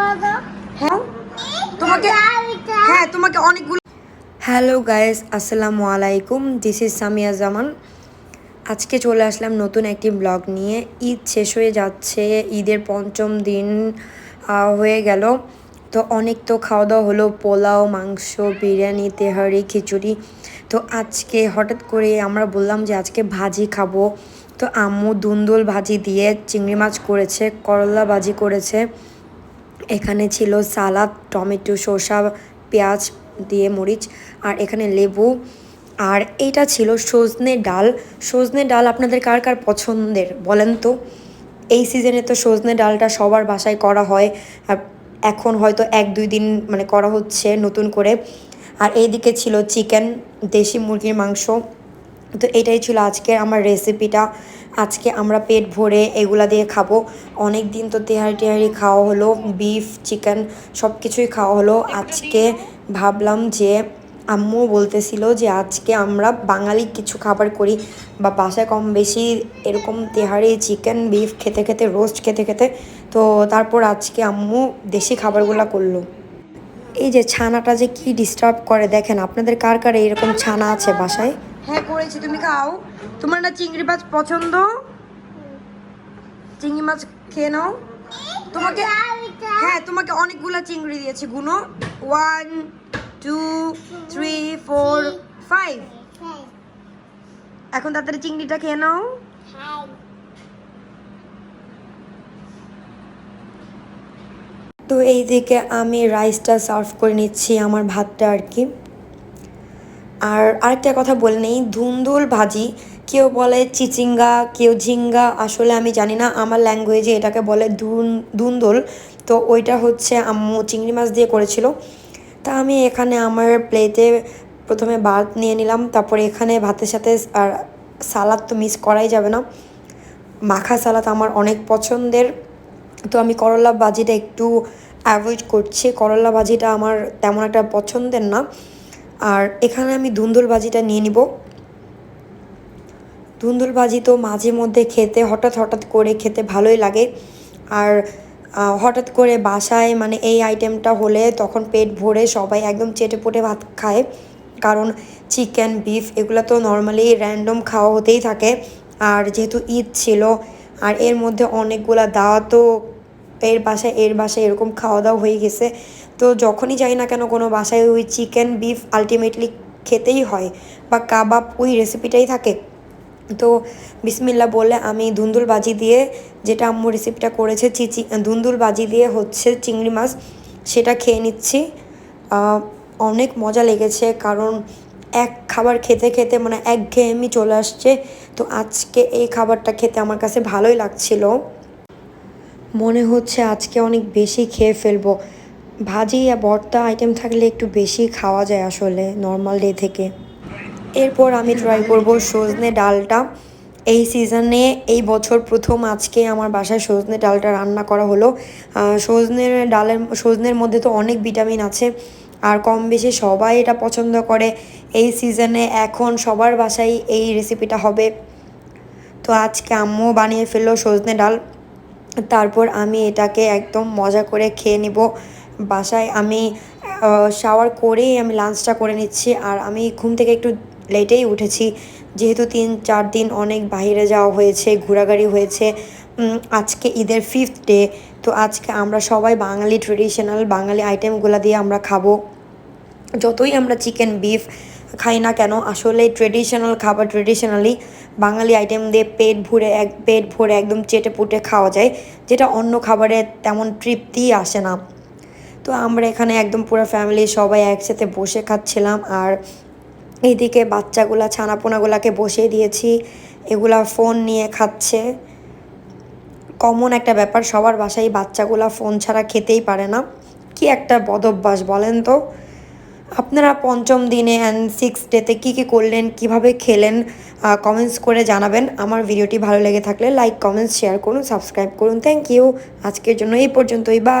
হ্যাঁ হ্যাঁ hello guys, আসসালামু আলাইকুম। This is Samia Zaman. আজকে চলে আসলাম নতুন একটি ব্লগ নিয়ে। ঈদ শেষ হয়ে যাচ্ছে, ঈদের পঞ্চম দিন হয়ে গেল। তো অনেক তো খাওয়া দাওয়া হলো, পোলাও, মাংস, বিরিয়ানি, তেহারি, খিচুড়ি। তো আজকে হঠাৎ করে আমরা বললাম যে আজকে ভাজি খাব। তো আম্মু দুন্দুল ভাজি দিয়ে চিংড়ি মাছ করেছে, করলা ভাজি করেছে। এখানে ছিল সালাদ, টমেটো, শসা, পেঁয়াজ দিয়ে মরিচ, আর এখানে লেবু। আর এটা ছিল সজনে ডাল। সজনে ডাল আপনাদের কার কার পছন্দের বলেন তো? এই সিজনে তো সজনে ডালটা সবার বাসায় করা হয়। এখন হয়তো এক দুই দিন মানে করা হচ্ছে নতুন করে। আর এইদিকে ছিল চিকেন দেশি মুরগির মাংস। তো এটাই ছিল আজকের আমার রেসিপিটা আজকে আমরা পেট ভরে এগুলা দিয়ে খাব। অনেক দিন তো তেহারি টেহারি খাওয়া হলো বিফ চিকেন সব কিছুই খাওয়া হলো। আজকে ভাবলাম যে আম্মু বলতেছিল যে আজকে আমরা বাঙালি কিছু খাবার করি বা বাসায় কম বেশি এরকম তেহারি চিকেন বিফ খেতে খেতে রোস্ট খেতে খেতে। তো তারপর আজকে আম্মু দেশি খাবারগুলো করল। এই যে ছানাটা যে কি ডিস্টার্ব করে দেখেন আপনাদের কার কার এরকম ছানা আছে বাসায়? হ্যাঁ করেছি। তুমি খাও। তোমার না চিংড়ি মাছ পছন্দ? চিংড়ি মাছ খেয়ে নাও। তোমাকে হ্যাঁ তোমাকে অনেকগুলো চিংড়ি দিয়েছি, গুনো। One two three four five এখন তাড়াতাড়ি চিংড়িটা খেয়ে নাও। তো এইদিকে আমি রাইসটা সার্ভ করে নিচ্ছি, আমার ভাতটা আর কি। আর আরেকটা কথা বলে নেই, ধুন্দুল ভাজি, কেউ বলে চিচিঙ্গা, কেউ ঝিঙ্গা, আসলে আমি জানি না, আমার ল্যাঙ্গুয়েজে এটাকে বলে ধুন, ধুন্দুল। তো ওইটা হচ্ছে আম্মু চিংড়ি মাছ দিয়ে করেছিল। তা আমি এখানে আমার প্লেটে প্রথমে ভাত নিয়ে নিলাম, তারপরে এখানে ভাতের সাথে আর সালাদ তো মিস করাই যাবে না। মাখা সালাদ আমার অনেক পছন্দের। তো আমি করলা ভাজিটা একটু অ্যাভয়েড করছি। করলা ভাজিটা আমার তেমন একটা পছন্দের না। আর এখানে আমি ধুন্দুল ভাজিটা নিয়ে নিব। ধুন্দুল ভাজি তো মাঝে মধ্যে খেতে হঠাৎ হঠাৎ করে খেতে ভালোই লাগে। আর হঠাৎ করে বাসায় মানে এই আইটেমটা হলে তখন পেট ভরে সবাই একদম চেটে পুটে ভাত খায়। কারণ চিকেন, বিফ এগুলো তো নর্মালি র্যান্ডম খাওয়া হতেই থাকে। আর যেহেতু ঈদ ছিল, আর এর মধ্যে অনেকগুলা দাওয়া তো এর বাসায় এর বাসায় এরকম খাওয়া দাওয়া হয়ে গেছে। তো যখনই যাই না কেন কোনো বাসায় ওই চিকেন, বিফ আলটিমেটলি খেতেই হয় বা কাবাব ওই রেসিপিটাই থাকে। তো বিসমিল্লা বলে আমি ধুন্দুল বাজি দিয়ে যেটা আম্মু রেসিপিটা করেছে চিচি ধুন্দুল বাজি দিয়ে হচ্ছে চিংড়ি মাছ, সেটা খেয়ে নিচ্ছি। অনেক মজা লেগেছে কারণ এক খাবার খেতে খেতে মানে এক একঘেয়েমি চলে আসছে। তো আজকে এই খাবারটা খেতে আমার কাছে ভালোই লাগছিল। মনে হচ্ছে আজকে অনেক বেশি খেয়ে ফেলব। ভাজি আর ভর্তা আইটেম থাকলে একটু বেশি খাওয়া যায় আসলে নর্মাল ডে থেকে। এরপর আমি ট্রাই করব সজনে ডালটা। এই সিজনে এই বছর প্রথম আজকে আমার বাসায় সজনে ডালটা রান্না করা হলো। সজনের ডালের, সজনের মধ্যে তো অনেক ভিটামিন আছে। আর কম বেশি সবাই এটা পছন্দ করে। এই সিজনে এখন সবার বাসায় এই রেসিপিটা হবে। তো আজকে আম্মু বানিয়ে ফেলল সজনে ডাল। তারপর আমি এটাকে একদম মজা করে খেয়ে নিব। বাসায় আমি শাওয়ার করেই আমি লাঞ্চটা করে নিচ্ছি। আর আমি ঘুম থেকে একটু লেটেই উঠেছি। যেহেতু তিন, চার দিন অনেক বাইরে যাওয়া হয়েছে, ঘোরাঘুরি হয়েছে আজকে ঈদের ফিফথ ডে তো আজকে আমরা সবাই বাঙালি ট্রেডিশনাল বাঙালি আইটেমগুলো দিয়ে আমরা খাব। যতই আমরা চিকেন বিফ খাই না কেন, আসলে ট্রেডিশনাল খাবার ট্রেডিশনালি বাঙালি আইটেম দিয়ে পেট ভরে এক, পেট ভরে একদম চেটে পুটে খাওয়া যায়, যেটা অন্য খাবারে তেমন তৃপ্তিই আসে না। তো আমরা এখানে একদম পুরো ফ্যামিলি সবাই একসাথে বসে খাচ্ছিলাম আর এইদিকে বাচ্চাগুলা, ছানাপোনাগুলাকে বসিয়ে দিয়েছি। এগুলা ফোন নিয়ে খাচ্ছে। কমন একটা ব্যাপার, সবার বাসায় বাচ্চাগুলা ফোন ছাড়া খেতেই পারে না। কি একটা বদভ্যাস বলেন তো? আপনারা পঞ্চম দিনে অ্যান্ড সিক্স ডেতে কী কী করলেন, কীভাবে খেলেন কমেন্টস করে জানাবেন। আমার ভিডিওটি ভালো লেগে থাকলে লাইক কমেন্টস শেয়ার করুন সাবস্ক্রাইব করুন। থ্যাংক ইউ আজকের জন্য এই পর্যন্তই বা